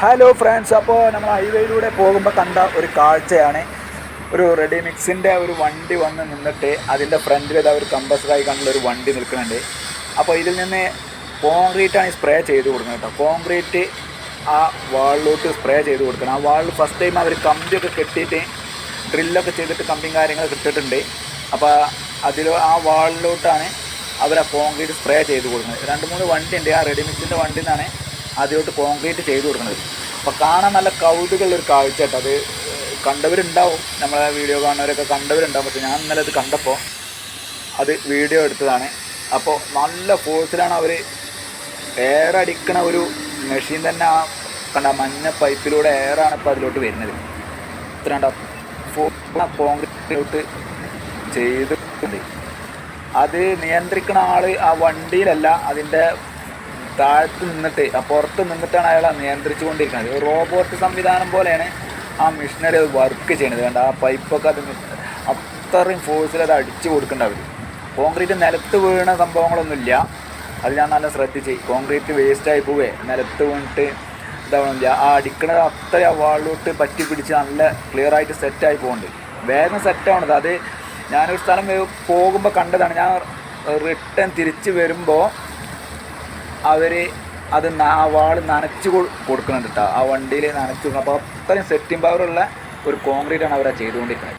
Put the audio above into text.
Hello friends അപ്പോൾ നമ്മൾ ഹൈവേയിലൂടെ പോകുമ്പോൾ കണ്ട ഒരു കാഴ്ചയാണ്. ഒരു റെഡി മിക്സിന്റെ ഒരു വണ്ടി വന്ന് നിന്നിട്ട് അതിന്റെ ഫ്രണ്ടിൽ ഇതാ ഒരു കമ്പസറായി കണ്ടുള്ള ഒരു വണ്ടി നിൽക്കുന്നുണ്ട്. അപ്പോൾ ഇതിൽ നിന്ന് കോൺക്രീറ്റാണ് സ്പ്രേ ചെയ്ത് കൊടുക്കുന്നത് കേട്ടോ. കോൺക്രീറ്റ് ആ വാളിലോട്ട് സ്പ്രേ ചെയ്ത് കൊടുക്കണം. ആ വാളിൽ ഫസ്റ്റ് ടൈം അവർ കമ്പിയൊക്കെ കെട്ടിയിട്ട് ഡ്രില്ലൊക്കെ ചെയ്തിട്ട് കമ്പിയും കാര്യങ്ങളൊക്കെ ഇട്ടിട്ടുണ്ട്. അപ്പോൾ അതിൽ ആ വാളിലോട്ടാണ് അവർ ആ കോൺക്രീറ്റ് സ്പ്രേ ചെയ്ത് കൊടുക്കുന്നത്. രണ്ട് മൂന്ന് വണ്ടി ഉണ്ട് ആ റെഡി മിക്സിന്റെ വണ്ടി നിന്നാണ് അതിലോട്ട് കോൺക്രീറ്റ് ചെയ്ത് കൊടുക്കുന്നത് അപ്പോൾ കാണാൻ നല്ല കൗതുകമുള്ളൊരു കാഴ്ച കേട്ടോ. അത് കണ്ടവരുണ്ടാവും. നമ്മളെ വീഡിയോ കാണുന്നവരൊക്കെ കണ്ടവരുണ്ടാവും. പക്ഷേ ഞാൻ ഇന്നലെ അത് കണ്ടപ്പോൾ അത് വീഡിയോ എടുത്തതാണ്. അപ്പോൾ നല്ല ഫോഴ്സിലാണ് അവർ എയർ ഒരു മെഷീൻ തന്നെ ആ കണ്ട മഞ്ഞ പൈപ്പിലൂടെ എയറാണ് ഇപ്പോൾ അതിലോട്ട് വരുന്നത്. ഇത്ര കോൺക്രീറ്റിലോട്ട് ചെയ്തിട്ടുണ്ട് അത് നിയന്ത്രിക്കുന്ന ആൾ ആ വണ്ടിയിലല്ല അതിന്റെ താഴത്ത് നിന്നിട്ട് പുറത്ത് നിന്നിട്ടാണ് അയാൾ നിയന്ത്രിച്ചു കൊണ്ടിരിക്കുന്നത് ഒരു റോബോട്ട് സംവിധാനം പോലെയാണ് ആ മെഷീനറി അത് വർക്ക് ചെയ്യുന്നത്. കണ്ട ആ പൈപ്പൊക്കെ അത് അത്രയും ഫോഴ്സിൽ അത് അടിച്ചു കൊടുക്കേണ്ട അവർ കോൺക്രീറ്റ് നിലത്ത് വീണ സംഭവങ്ങളൊന്നുമില്ല. അത് ഞാൻ നല്ല ശ്രദ്ധിച്ച്. കോൺക്രീറ്റ് വേസ്റ്റായി പോവേ. നിലത്ത് വീണിട്ട് ഇതാവണമില്ല ആ അടിക്കണത് അത്ര ആ വാളിലോട്ട് പറ്റി പിടിച്ച് നല്ല ക്ലിയർ ആയിട്ട് സെറ്റായി പോകുന്നുണ്ട് വേഗം സെറ്റാവണത് അത് ഞാനൊരു സ്ഥലം പോകുമ്പോൾ കണ്ടതാണ്. ഞാൻ റിട്ടേൺ തിരിച്ച് വരുമ്പോൾ അവർ അത് ആ വാൾ നനച്ച് കൊടുക്കുന്നുണ്ട് കേട്ടോ ആ വണ്ടിയിൽ നനച്ച് കൊടുക്കണം അപ്പോൾ അത്രയും സെറ്റിംഗ് പവറുള്ള ഒരു ആണ് അവർ ചെയ്തുകൊണ്ടിരിക്കുന്നത്.